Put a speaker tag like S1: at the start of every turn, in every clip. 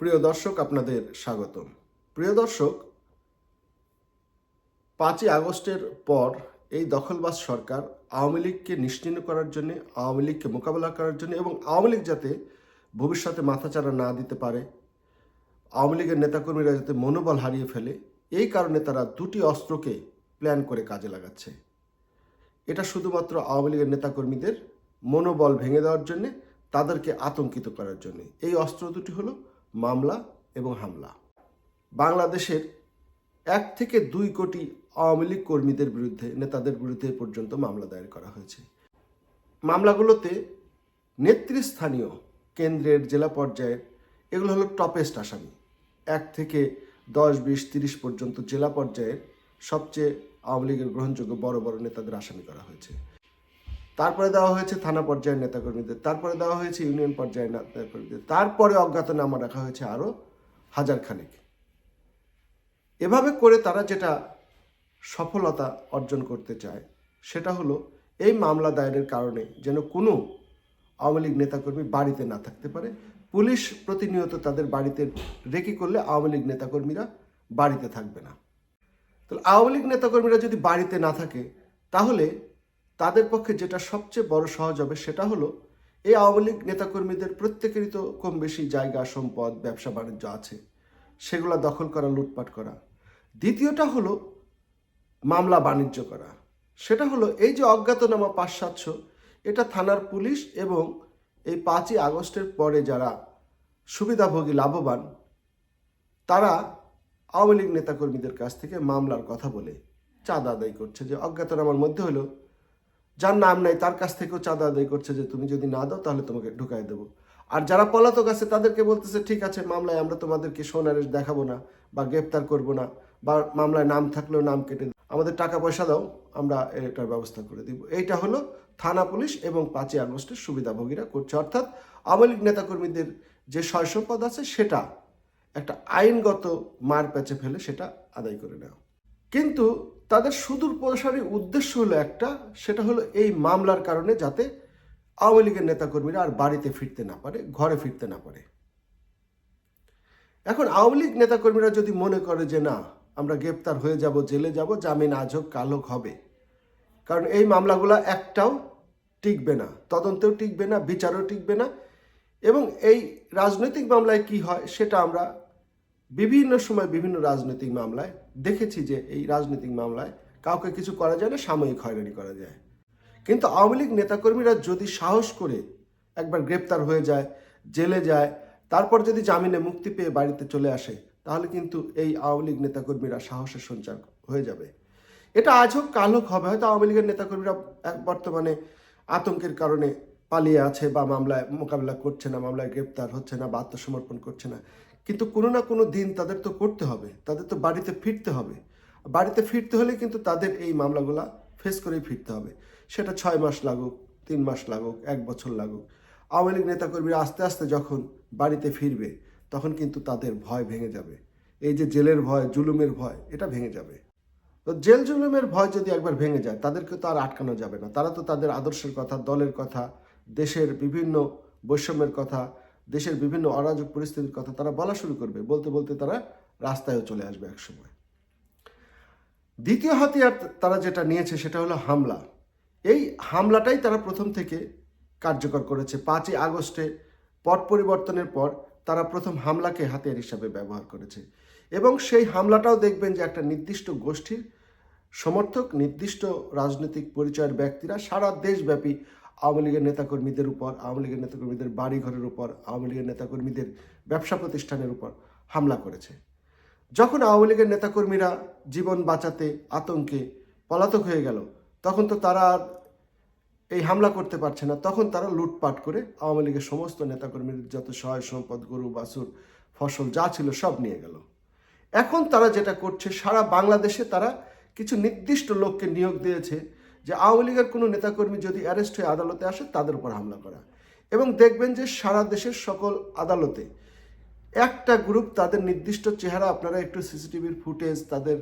S1: প্রিয় দর্শক, আপনাদের স্বাগতম। প্রিয় দর্শক, পাঁচই আগস্টের পর এই দখলবাজ সরকার আওয়ামী লীগকে নিশ্চিহ্ন করার জন্য, আওয়ামী লীগকে মোকাবেলা করার জন্য এবং আওয়ামী লীগ যাতে ভবিষ্যতে মাথাচাড়া না দিতে পারে, আওয়ামী লীগের নেতাকর্মীরা যাতে মনোবল হারিয়ে ফেলে, এই কারণে তারা দুটি অস্ত্রকে প্ল্যান করে কাজে লাগাচ্ছে। এটা শুধুমাত্র আওয়ামী লীগের নেতাকর্মীদের মনোবল ভেঙে দেওয়ার জন্যে, তাদেরকে আতঙ্কিত করার জন্যে। এই অস্ত্র দুটি হলো মামলা এবং হামলা। বাংলাদেশের এক থেকে দুই কোটি আওয়ামী লীগ কর্মীদের বিরুদ্ধে, নেতাদের বিরুদ্ধে পর্যন্ত মামলা দায়ের করা হয়েছে। মামলাগুলোতে নেতৃস্থানীয় কেন্দ্রের জেলা পর্যায়ের, এগুলো হলো টপেস্ট আসামি। এক থেকে দশ, বিশ, তিরিশ পর্যন্ত জেলা পর্যায়ের সবচেয়ে আওয়ামী লীগের গ্রহণযোগ্য বড় বড় নেতাদের আসামি করা হয়েছে। তারপরে দেওয়া হয়েছে থানা পর্যায়ের নেতাকর্মীদের, তারপরে দেওয়া হয়েছে ইউনিয়ন পর্যায়ের নেতাকর্মীদের, তারপরে অজ্ঞাতনামা রাখা হয়েছে আরও হাজার খানেক। এভাবে করে তারা যেটা সফলতা অর্জন করতে চায়, সেটা হলো এই মামলা দায়েরের কারণে যেন কোনো আওয়ামী লীগ নেতাকর্মী বাড়িতে না থাকতে পারে। পুলিশ প্রতিনিয়ত তাদের বাড়িতে রেকি করলে আওয়ামী লীগ নেতাকর্মীরা বাড়িতে থাকবে না। তাহলে আওয়ামী লীগ নেতাকর্মীরা যদি বাড়িতে না থাকে, তাহলে তাদের পক্ষে যেটা সবচেয়ে বড় সহজ হবে সেটা হলো, এই আওয়ামী লীগ নেতাকর্মীদের প্রত্যেকেরই তো কম বেশি জায়গা, সম্পদ, ব্যবসা, বাণিজ্য আছে। সেগুলো দখল করা, লুটপাট করা। দ্বিতীয়টা হলো মামলা বাণিজ্য করা। সেটা হলো এই যে অজ্ঞাতনামা পাঁচ সাতশো এটা থানার পুলিশ এবং এই পাঁচই আগস্টের পরে যারা সুবিধাভোগী, লাভবান, তারা আওয়ামী লীগ নেতাকর্মীদের কাছ থেকে মামলার কথা বলে চাঁদা আদায় করছে যে অজ্ঞাতনামার মধ্যে হলো যার নাম নাই, তার কাছ থেকেও চাঁদা আদায় করছে যে তুমি যদি না দাও, তাহলে তোমাকে ঢুকাই দেবো। আর যারা পলাতক আছে, তাদেরকে বলতেছে, ঠিক আছে, মামলায় আমরা তোমাদেরকে সোনারেশ দেখাবো না বা গ্রেপ্তার করব না বা মামলায় নাম থাকলেও নাম কেটে আমাদের টাকা পয়সা দাও, আমরা এটার ব্যবস্থা করে দিব। এইটা হলো থানা পুলিশ এবং পাঁচই আগস্টের সুবিধাভোগীরা করছে। অর্থাৎ আওয়ামী লীগ নেতাকর্মীদের যে সয় সম্পদ আছে, সেটা একটা আইনগত মার প্যাচে ফেলে সেটা আদায় করে নেওয়া। কিন্তু তাদের সুদূর প্রসারী উদ্দেশ্য হলো একটা, সেটা হলো এই মামলার কারণে যাতে আওয়ামী লীগের নেতাকর্মীরা আর বাড়িতে ফিরতে না পারে, ঘরে ফিরতে না পারে। এখন আওয়ামী লীগ নেতাকর্মীরা যদি মনে করে যে না, আমরা গ্রেপ্তার হয়ে যাব, জেলে যাব, জামিন আজ হোক, কাল হোক, হবে। কারণ এই মামলাগুলো একটাও টিকবে না, তদন্তেও টিকবে না, বিচারও টিকবে না। এবং এই রাজনৈতিক মামলায় কি হয়, সেটা আমরা বিভিন্ন সময় বিভিন্ন রাজনৈতিক মামলায় দেখেছি যে এই রাজনৈতিক মামলায় কাউকে কিছু করা যায় না, সাময়িক হয়রানি করা যায়। কিন্তু আওয়ামী লীগ নেতাকর্মীরা যদি সাহস করে একবার গ্রেপ্তার হয়ে যায়, জেলে যায়, তারপর যদি জামিনে মুক্তি পেয়ে বাড়িতে চলে আসে, তাহলে কিন্তু এই আওয়ামী লীগ নেতাকর্মীরা সাহসের সঞ্চার হয়ে যাবে। এটা আজ হোক, কাল হোক, হবে। হয়তো আওয়ামী লীগের নেতাকর্মীরা বর্তমানে আতঙ্কের কারণে পালিয়ে আছে বা মামলায় মোকাবিলা করছে না, মামলায় গ্রেপ্তার হচ্ছে না বা আত্মসমর্পণ করছে না। কিন্তু কোনো না কোনো দিন তাদের তো করতে হবে, তাদের তো বাড়িতে ফিরতে হবে। বাড়িতে ফিরতে হলে কিন্তু তাদের এই মামলাগুলো ফেস করেই ফিরতে হবে। সেটা ছয় মাস লাগুক, তিন মাস লাগুক, এক বছর লাগুক। আওয়ামী লীগ নেতাকর্মীরা আস্তে আস্তে যখন বাড়িতে ফিরবে, তখন কিন্তু তাদের ভয় ভেঙে যাবে। এই যে জেলের ভয়, জুলুমের ভয়, এটা ভেঙে যাবে। তো জেল জুলুমের ভয় যদি একবার ভেঙে যায়, তাদেরকে তো আর আটকানো যাবে না। তারা তো তাদের আদর্শের কথা, দলের কথা, দেশের বিভিন্ন বৈষম্যের কথা দেশের বিভিন্ন অরাজক পরিস্থিতির কথা তারা বলা শুরু করবে। বলতে বলতে তারা রাস্তায়ও চলে আসবে একসময়। দ্বিতীয় হাতিয়ার তারা যেটা নিয়েছে সেটা হলো হামলা। এই হামলাটাই তারা প্রথম থেকে কার্যকর করেছে। পাঁচই আগস্টে পট পরিবর্তনের পর তারা প্রথম হামলাকে হাতিয়ার হিসাবে ব্যবহার করেছে। এবং সেই হামলাটাও দেখবেন যে একটা নির্দিষ্ট গোষ্ঠীর সমর্থক, নির্দিষ্ট রাজনৈতিক পরিচয়ের ব্যক্তিরা সারা দেশব্যাপী আওয়ামী লীগের নেতাকর্মীদের উপর, আওয়ামী লীগের নেতাকর্মীদের বাড়িঘরের উপর, আওয়ামী লীগের নেতাকর্মীদের ব্যবসা প্রতিষ্ঠানের উপর হামলা করেছে। যখন আওয়ামী লীগের নেতাকর্মীরা জীবন বাঁচাতে আতঙ্কে পলাতক হয়ে গেল, তখন তো তারা এই হামলা করতে পারছে না। তখন তারা লুটপাট করে আওয়ামী লীগের সমস্ত নেতাকর্মীদের যত সহায় সম্পদ, গরু, বাছুর, ফসল যা ছিল সব নিয়ে গেল। এখন তারা যেটা করছে, সারা বাংলাদেশে তারা কিছু নির্দিষ্ট লোককে নিয়োগ দিয়েছে যে আওয়ামী লীগের কোনো নেতাকর্মী যদি অ্যারেস্ট হয়ে আদালতে আসে, তাদের উপর হামলা করা। এবং দেখবেন যে সারা দেশের সকল আদালতে একটা গ্রুপ তাদের নির্দিষ্ট চেহারা, আপনারা একটু সিসিটিভির ফুটেজ, তাদের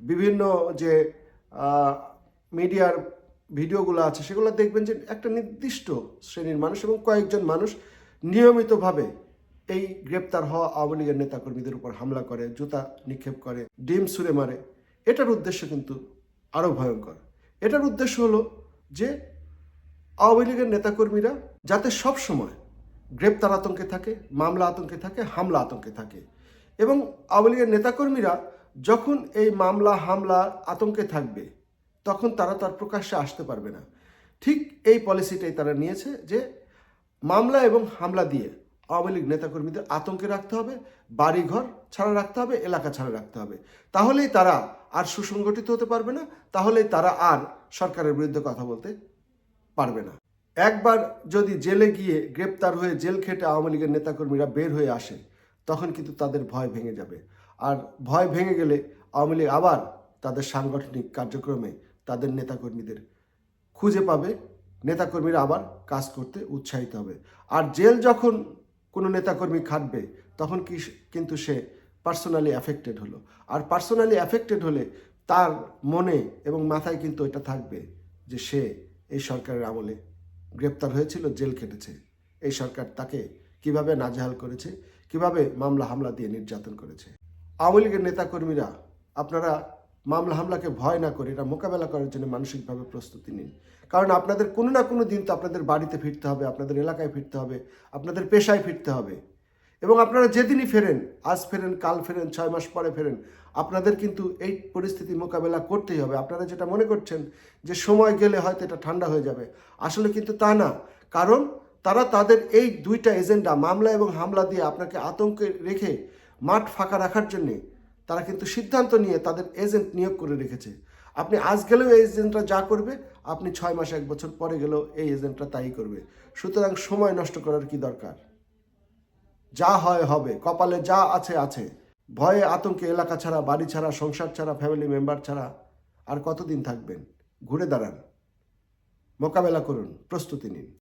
S1: বিভিন্ন যে মিডিয়ার ভিডিওগুলো আছে, সেগুলো দেখবেন যে একটা নির্দিষ্ট শ্রেণির মানুষ এবং কয়েকজন মানুষ নিয়মিতভাবে এই গ্রেপ্তার হওয়া আওয়ামী লীগের নেতাকর্মীদের উপর হামলা করে, জুতা নিক্ষেপ করে, ডিম ছুঁড়ে মারে। এটার উদ্দেশ্য কিন্তু আরও ভয়ঙ্কর। এটার উদ্দেশ্য হলো যে আওয়ামী লীগের নেতাকর্মীরা যাতে সব সময় গ্রেপ্তার আতঙ্কে থাকে, মামলা আতঙ্কে থাকে, হামলা আতঙ্কে থাকে। এবং আওয়ামী লীগের নেতাকর্মীরা যখন এই মামলা, হামলা আতঙ্কে থাকবে, তখন তারা তার প্রকাশ্যে আসতে পারবে না। ঠিক এই পলিসিটাই তারা নিয়েছে যে মামলা এবং হামলা দিয়ে আওয়ামী লীগ নেতাকর্মীদের আতঙ্কে রাখতে হবে, বাড়িঘর ছাড়া রাখতে হবে, এলাকা ছাড়া রাখতে হবে। তাহলেই তারা আর সুসংগঠিত হতে পারবে না, তাহলে তারা আর সরকারের বিরুদ্ধে কথা বলতে পারবে না। একবার যদি জেলে গিয়ে গ্রেপ্তার হয়ে জেল খেটে আওয়ামী লীগের নেতাকর্মীরা বের হয়ে আসে, তখন কিন্তু তাদের ভয় ভেঙে যাবে। আর ভয় ভেঙে গেলে আওয়ামী লীগ আবার তাদের সাংগঠনিক কার্যক্রমে তাদের নেতাকর্মীদের খুঁজে পাবে, নেতাকর্মীরা আবার কাজ করতে উৎসাহিত হবে। আর জেল যখন কোনো নেতাকর্মী খাটবে, তখন কি কিন্তু সে পার্সোনালি অ্যাফেক্টেড হলো। আর পার্সোনালি অ্যাফেক্টেড হলে তার মনে এবং মাথায় কিন্তু এটা থাকবে যে সে এই সরকারের আমলে গ্রেপ্তার হয়েছিল, জেল খেটেছে। এই সরকার তাকে কীভাবে নাজেহাল করেছে, কীভাবে মামলা হামলা দিয়ে নির্যাতন করেছে। আওয়ামী লীগের নেতাকর্মীরা, আপনারা মামলা হামলাকে ভয় না করে, এটা মোকাবেলা করার জন্য মানসিকভাবে প্রস্তুতি নিন। কারণ আপনাদের কোনো না কোনো দিন তো আপনাদের বাড়িতে ফিরতে হবে, আপনাদের এলাকায় ফিরতে হবে, আপনাদের পেশায় ফিরতে হবে। এবং আপনারা যেদিনই ফেরেন, আজ ফেরেন, কাল ফেরেন, ছয় মাস পরে ফেরেন, আপনাদের কিন্তু এই পরিস্থিতি মোকাবেলা করতেই হবে। আপনারা যেটা মনে করছেন যে সময় গেলে হয়তো এটা ঠান্ডা হয়ে যাবে, আসলে কিন্তু তা না। কারণ তারা তাদের এই দুইটা এজেন্ডা, মামলা এবং হামলা দিয়ে আপনাকে আতঙ্কে রেখে মাঠ ফাঁকা রাখার জন্যে তারা কিন্তু সিদ্ধান্ত নিয়ে তাদের এজেন্ট নিয়োগ করে রেখেছে। আপনি আজ গেলেও এই এজেন্টরা যা করবে, আপনি ছয় মাস, এক বছর পরে গেলেও এই এজেন্টরা তাই করবে। সুতরাং সময় নষ্ট করার কি দরকার? যা হয় হবে, কপালে যা আছে আছে। ভয়ে আতঙ্কে এলাকা ছাড়া, বাড়ি ছাড়া, সংসার ছাড়া ফ্যামিলি মেম্বার ছাড়া আর কতদিন থাকবেন? ঘুরে দাঁড়ান। মোকাবেলা করুন, প্রস্তুতি নিন।